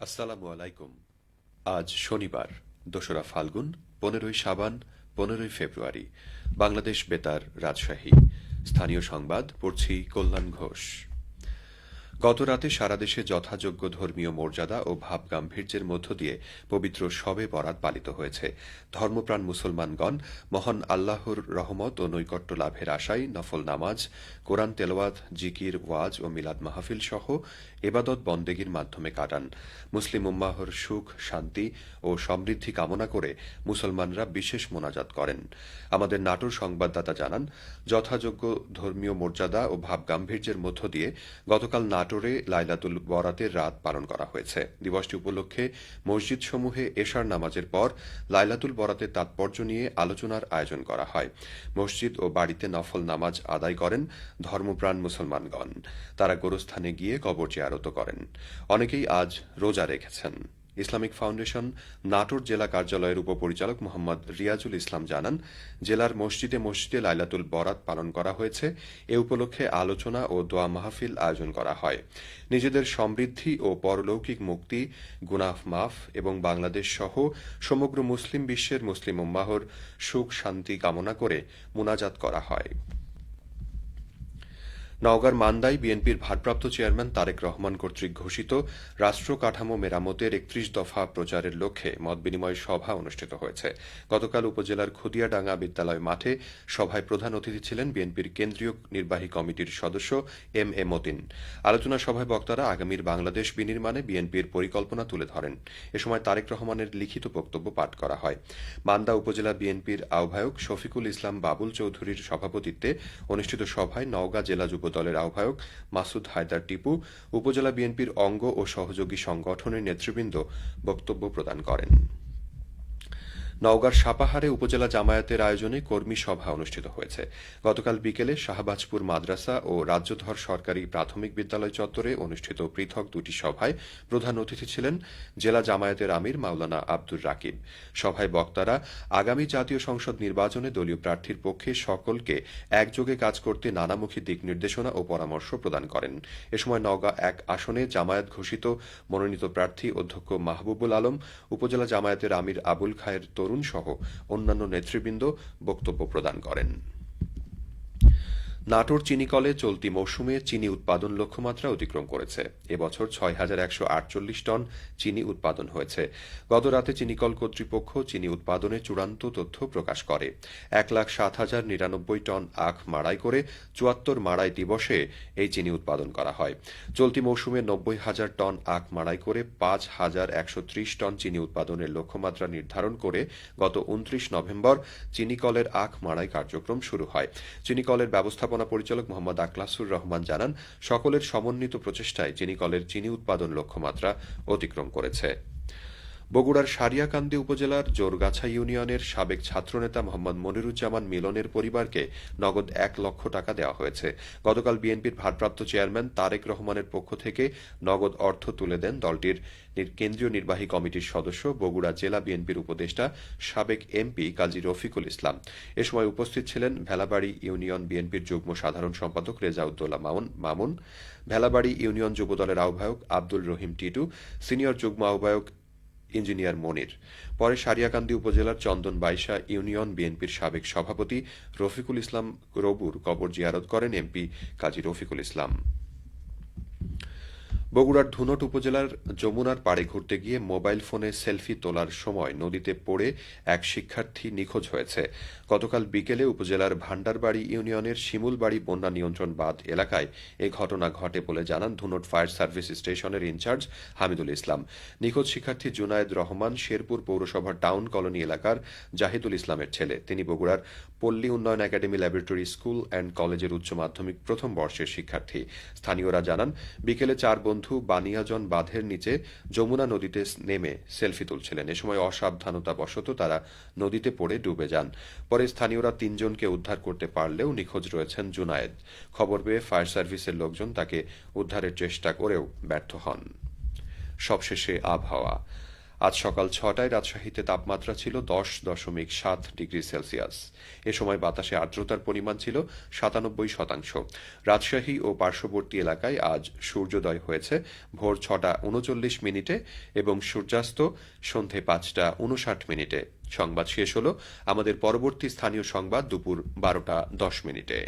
আসসালামু আলাইকুম। আজ শনিবার, দোসরা ফাল্গুন, পনেরোই সাবান পনেরোই ফেব্রুয়ারি। বাংলাদেশ বেতার রাজশাহী। স্থানীয় সংবাদ, পড়ছি কল্যাণ ঘোষ। গত রাতে সারা দেশে যথাযোগ্য ধর্মীয় মর্যাদা ও ভাব গাম্ভীর্যের মধ্য দিয়ে পবিত্র শবে বরাত পালিত হয়েছে। ধর্মপ্রাণ মুসলমানগণ, মহান আল্লাহর রহমত ও নৈকট্য লাভের আশায় নফল নামাজ, কোরআন তেলাওয়াত, জিকির, ওয়াজ ও মিলাদ মাহফিল সহ এবাদত বন্দেগীর মাধ্যমে কাটান। মুসলিম উম্মাহর সুখ, শান্তি ও সমৃদ্ধি কামনা করে মুসলমানরা বিশেষ মোনাজাত করেন। আমাদের নাটোর সংবাদদাতা জানান, যথাযোগ্য ধর্মীয় মর্যাদা ও ভাব গাম্ভীর্যের মধ্য দিয়ে গতকাল নাটোরে লাইলাতুল বরাতের রাত পালন করা হয়েছে। দিবসটি উপলক্ষে মসজিদসমূহে এশার নামাজের পর লাইলাতুল বরাতের তাৎপর্য নিয়ে আলোচনার আয়োজন করা হয়। মসজিদ ও বাড়িতে নফল নামাজ আদায় করেন ধর্মপ্রাণ মুসলমানগণ। তারা গোরস্থানে গিয়ে কবর জিয়ারত করেন। অনেকেই আজ রোজা রেখেছেন। ইসলামিক ফাউন্ডেশন নাটোর জেলা কার্যালয়ের উপপরিচালক মোহাম্মদ রিয়াজুল ইসলাম জানান, জেলার মসজিদে মসজিদে লাইলাতুল বরাত পালন করা হয়েছে। এ উপলক্ষে আলোচনা ও দোয়া মাহফিল আয়োজন করা হয়। নিজেদের সমৃদ্ধি ও পরলৌকিক মুক্তি গুনাফ মাফ এবং বাংলাদেশ সহ সমগ্র মুসলিম বিশ্বের মুসলিম উম্মাহর সুখ শান্তি কামনা করে মুনাজাত করা হয়। নওগাঁর মান্দায় বিএনপির ভারপ্রাপ্ত চেয়ারম্যান তারেক রহমান কর্তৃক ঘোষিত রাষ্ট্র কাঠামো মেরামতের একত্রিশ দফা প্রচারের লক্ষ্যে মতবিনিময় সভা অনুষ্ঠিত হয়েছে। গতকাল উপজেলার খুদিয়াডাঙ্গা বিদ্যালয় মাঠে সভায় প্রধান অতিথি ছিলেন বিএনপির কেন্দ্রীয় নির্বাহী কমিটির সদস্য এম এ মতিন। আলোচনা সভায় বক্তারা আগামীর বাংলাদেশ বিনির্মাণে বিএনপির পরিকল্পনা তুলে ধরেন। এ সময় তারেক রহমানের লিখিত বক্তব্য পাঠ করা হয়। মান্দা উপজেলা বিএনপির আহ্বায়ক শফিকুল ইসলাম বাবুল চৌধুরীর সভাপতিত্বে অনুষ্ঠিত সভায় নওগাঁ জেলা যুব দলের আহ্বায়ক মাসুদ হায়দার টিপু, উপজেলা বিএনপির অঙ্গ ও সহযোগী সংগঠনের নেতৃবৃন্দ বক্তব্য প্রদান করেন। নওগাঁর সাপাহারে উপজেলা জামায়াতের আয়োজনে কর্মী সভা অনুষ্ঠিত হয়েছে। গতকাল বিকেলে শাহবাজপুর মাদ্রাসা ও রাজ্যধর সরকারি প্রাথমিক বিদ্যালয় চত্বরে অনুষ্ঠিত পৃথক দুটি সভায় প্রধান অতিথি ছিলেন জেলা জামায়াতের আমির মাওলানা আব্দুর রাকিব। সভায় বক্তারা আগামী জাতীয় সংসদ নির্বাচনে দলীয় প্রার্থীর পক্ষে সকলকে একযোগে কাজ করতে নানামুখী দিক নির্দেশনা ও পরামর্শ প্রদান করেন। এ সময় নওগাঁ এক আসনে জামায়াত ঘোষিত মনোনীত প্রার্থী অধ্যক্ষ মাহবুবুল আলম, উপজেলা জামায়াতের আমির আবুল খায়ের তরুণ সহ অন্যান্য নেতৃবৃন্দ বক্তব্য প্রদান করেন। নাটোর চিনিকলে চলতি মৌসুমে চিনি উৎপাদন লক্ষ্যমাত্রা অতিক্রম করেছে। এবছর ছয় হাজার একশো আটচল্লিশ টন চিনি উৎপাদন হয়েছে। গত রাতে চিনিকল কর্তৃপক্ষ চিনি উৎপাদনে চূড়ান্ত তথ্য প্রকাশ করে। এক লাখ সাত হাজার নিরানব্বই টন আখ মাড়াই করে চুয়াত্তর মাড়াই দিবসে এই চিনি উৎপাদন করা হয়। চলতি মৌসুমে নব্বই হাজার টন আখ মাড়াই করে পাঁচ হাজার একশো ত্রিশ টন চিনি উৎপাদনের লক্ষ্যমাত্রা নির্ধারণ করে গত উনত্রিশ নভেম্বর চিনিকলের আখ মাড়াই কার্যক্রম শুরু হয়। চিনিকলের ব্যবস্থাপনা পরিচালক মোহাম্মদ আকলাসুর রহমান জানান সকলের সমন্বিত প্রচেষ্টায় চিনিকলের চিনি উৎপাদন লক্ষ্যমাত্রা অতিক্রম করেছে। বগুড়ার সারিয়াকান্দি উপজেলার জোরগাছা ইউনিয়নের সাবেক ছাত্রনেতা মোহাম্মদ মনিরুজ্জামান মিলনের পরিবারকে নগদ এক লক্ষ টাকা দেওয়া হয়েছে। গতকাল বিএনপির ভারপ্রাপ্ত চেয়ারম্যান তারেক রহমানের পক্ষ থেকে নগদ অর্থ তুলে দেন দলটির কেন্দ্রীয় নির্বাহী কমিটির সদস্য বগুড়া জেলা বিএনপির উপদেষ্টা সাবেক এমপি কাজী রফিকুল ইসলাম। এ সময় উপস্থিত ছিলেন ভেলাবাড়ি ইউনিয়ন বিএনপির যুগ্ম সাধারণ সম্পাদক রেজাউদ্দৌলা মামুন, ভেলাবাড়ি ইউনিয়ন যুবদলের আহ্বায়ক আব্দুল রহিম টিটু, সিনিয়র যুগ্ম আহ্বায়ক ইঞ্জিনিয়ার মনির। পরে সারিয়াকান্দি উপজেলার চন্দন বাইশা ইউনিয়ন বিএনপির সাবেক সভাপতি রফিকুল ইসলাম রবুর কবর জিয়ারত করেন এমপি কাজী রফিকুল ইসলাম। বগুড়ার ধুনট উপজেলার যমুনার পাড়ে ঘুরতে গিয়ে মোবাইল ফোনে সেলফি তোলার সময় নদীতে পড়ে এক শিক্ষার্থী নিখোঁজ হয়েছে। গতকাল বিকেলে উপজেলার ভান্ডারবাড়ি ইউনিয়নের শিমুলবাড়ি বন্যা নিয়ন্ত্রণ বাঁধ এলাকায় এ ঘটনা ঘটে বলে জানান ধুনট ফায়ার সার্ভিস স্টেশনের ইনচার্জ হামিদুল ইসলাম। নিখোঁজ শিক্ষার্থী জুনায়েদ রহমান শেরপুর পৌরসভার টাউন কলোনি এলাকার জাহিদুল ইসলামের ছেলে। তিনি বগুড়ার পল্লী উন্নয়ন একাডেমি ল্যাবরেটরি স্কুল অ্যান্ড কলেজের উচ্চ মাধ্যমিক প্রথম বর্ষের শিক্ষার্থী। স্থানীয়রা জানান, বিকেলে চার বন্ধু বানিয়াজন বাঁধের নিচে যমুনা নদীতে নেমে সেলফি তুলছিলেন। এ সময় অসাবধানতাবশত তারা নদীতে পড়ে ডুবে যান। পরে স্থানীয়রা তিনজনকে উদ্ধার করতে পারলেও নিখোঁজ রয়েছেন জুনায়েদ। খবর পেয়ে ফায়ার সার্ভিসের লোকজন তাকে উদ্ধারের চেষ্টা করেও ব্যর্থ হন। সবশেষে আবহাওয়া। আজ সকাল ছটায় রাজশাহীতে তাপমাত্রা ছিল দশ দশমিক সাত ডিগ্রি সেলসিয়াস। এ সময় বাতাসে আর্দ্রতার পরিমাণ ছিল সাতানব্বই শতাংশ। রাজশাহী ও পার্শ্ববর্তী এলাকায় আজ সূর্যোদয় হয়েছে ভোর ছটা উনচল্লিশ মিনিটে এবং সূর্যাস্ত সন্ধে পাঁচটা উনষাট মিনিটে। সংবাদ শেষ হল আমাদের পরবর্তী স্থানীয় সংবাদ দুপুর বারোটা দশ মিনিটে।